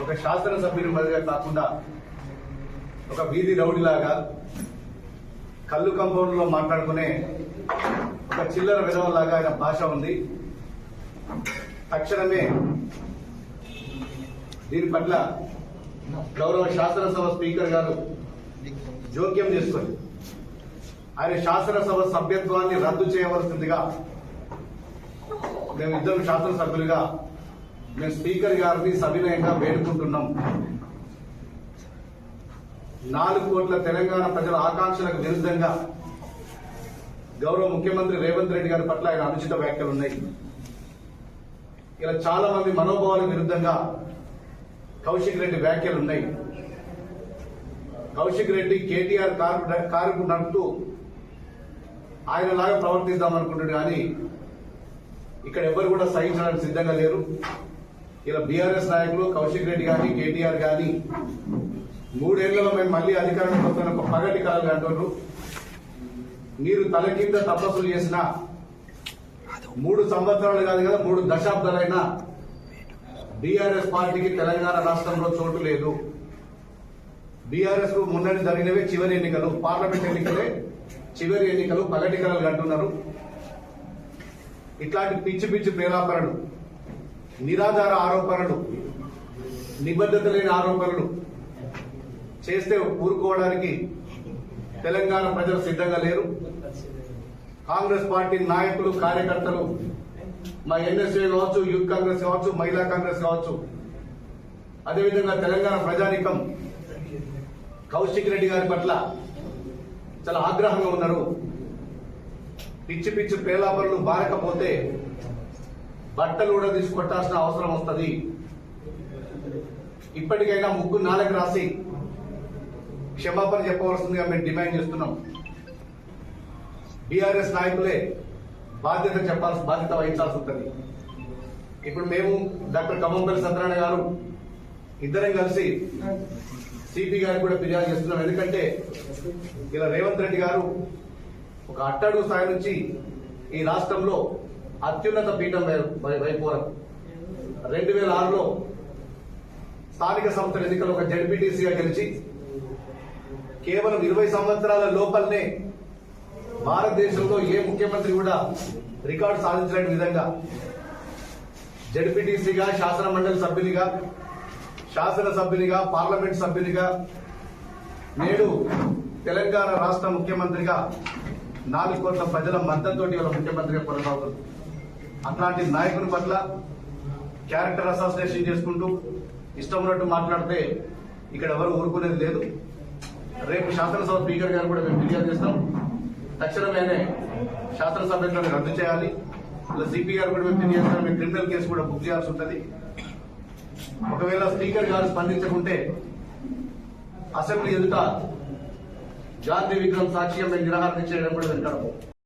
ఒక శాసనసభ్యుని మధ్య కాకుండా ఒక వీధి రౌడీలాగా కళ్ళు కంపౌండ్లో మాట్లాడుకునే ఒక చిల్లర విధవలాగా ఆయన భాష ఉంది. తక్షణమే దీని పట్ల గౌరవ శాసనసభ స్పీకర్ గారు జోక్యం చేసుకొని ఆయన శాసనసభ సభ్యత్వాన్ని రద్దు చేయవలసిందిగా మేము శాసనసభ్యులుగా మేము స్పీకర్ గారిని సవినయంగా వేడుకుంటున్నాం. నాలుగు కోట్ల తెలంగాణ ప్రజల ఆకాంక్షలకు విరుద్ధంగా గౌరవ ముఖ్యమంత్రి రేవంత్ రెడ్డి గారి పట్ల ఆయన అనుచిత వ్యాఖ్యలు ఉన్నాయి. ఇలా చాలా మంది మనోభావాలకు విరుద్ధంగా కౌశిక్ రెడ్డి వ్యాఖ్యలు ఉన్నాయి. కౌశిక్ రెడ్డి కేటీఆర్ కారు కారుకు నడుపుతూ ఆయనలాగా ప్రవర్తిద్దాం అనుకుంటున్నాడు కానీ ఇక్కడ ఎవరు కూడా సహించడానికి సిద్ధంగా లేరు. ఇలా బీఆర్ఎస్ నాయకులు కౌశిక్ రెడ్డి కానీ కేటీఆర్ కానీ మూడేళ్ళలో మేము మళ్ళీ అధికారంలోకి వస్తున్న ఒక పగటి కాలు అంటున్నారు మీరు తల కింద తపస్సులు చేసిన మూడు సంవత్సరాలు కాదు కదా మూడు దశాబ్దాలైనా బీఆర్ఎస్ పార్టీకి తెలంగాణ రాష్ట్రంలో చోటు లేదు. బీఆర్ఎస్కు మున్నటి జరిగినవే చివరి ఎన్నికలు పార్లమెంట్ ఎన్నికలే చివరి ఎన్నికలు పగటి కలలు అంటున్నారు ఇట్లాంటి పిచ్చి పిచ్చి ప్రేరాపణలు నిరాధార ఆరోపణలు నిబద్ధత లేని ఆరోపణలు చేస్తే ఊరుకోవడానికి తెలంగాణ ప్రజలు సిద్ధంగా లేరు. కాంగ్రెస్ పార్టీ నాయకులు కార్యకర్తలు మా ఎన్ఎస్ఏ కావచ్చు యూత్ కాంగ్రెస్ కావచ్చు మహిళా కాంగ్రెస్ కావచ్చు అదేవిధంగా తెలంగాణ ప్రజానికం కౌశిక్ రెడ్డి గారి పట్ల చాలా ఆగ్రహంగా ఉన్నారు. పిచ్చి పిచ్చి ప్రేలాపనలు బారకపోతే బట్టలు కూడా తీసుకొట్టాల్సిన అవసరం వస్తుంది. ఇప్పటికైనా ముగ్గు నాలుగు రాసి క్షమాపణ చెప్పవలసిందిగా మేము డిమాండ్ చేస్తున్నాం. బీఆర్ఎస్ నాయకులే బాధ్యత చెప్పాల్సి బాధ్యత వహించాల్సి ఉంటుంది. ఇప్పుడు మేము డాక్టర్ కమ్మంపల్లి సత్యనారాయణ గారు ఇద్దరం కలిసి సిపి గారికి కూడా ఫిర్యాదు చేస్తున్నాం. ఎందుకంటే ఇలా రేవంత్ రెడ్డి గారు ఒక అట్టడుగు స్థాయి నుంచి ఈ రాష్ట్రంలో అత్యున్నత పీఠం వైపోరం రెండు వేల ఆరులో స్థానిక సంస్థల ఎన్నికలు ఒక జడ్పీటీసీగా గెలిచి కేవలం ఇరవై సంవత్సరాల లోపలనే భారతదేశంలో ఏ ముఖ్యమంత్రి కూడా రికార్డు సాధించలేని విధంగా జడ్పీటీసీగా శాసన మండలి సభ్యునిగా శాసన సభ్యునిగా పార్లమెంట్ సభ్యునిగా నేడు తెలంగాణ రాష్ట్ర ముఖ్యమంత్రిగా నాలుగు కోట్ల ప్రజల మద్దతుతోటి వాళ్ళ ముఖ్యమంత్రిగా కొనసాగుతుంది అట్లాంటి నాయకుని పట్ల క్యారెక్టర్ అసోసియేషన్ చేసుకుంటూ ఇష్టం ఉన్నట్టు మాట్లాడితే ఇక్కడ ఎవరు ఊరుకునేది లేదు. రేపు శాసనసభ స్పీకర్ గారు కూడా మేము ఫిర్యాదు చేస్తాం. తక్షణమేనే శాసనసభ్యులను రద్దు చేయాలి. ఇలా సిపి గారు కూడా మేము ఫిర్యాదు చేస్తాం. మేము క్రిమినల్ కేసు కూడా బుక్ చేయాల్సి ఉంటుంది. ఒకవేళ స్పీకర్ గారు స్పందించకుంటే అసెంబ్లీ ఎదుట జాతీయ విగ్రహం సాక్ష్యం మేము నిరాహారం చేయడం కూడా వెంటాడము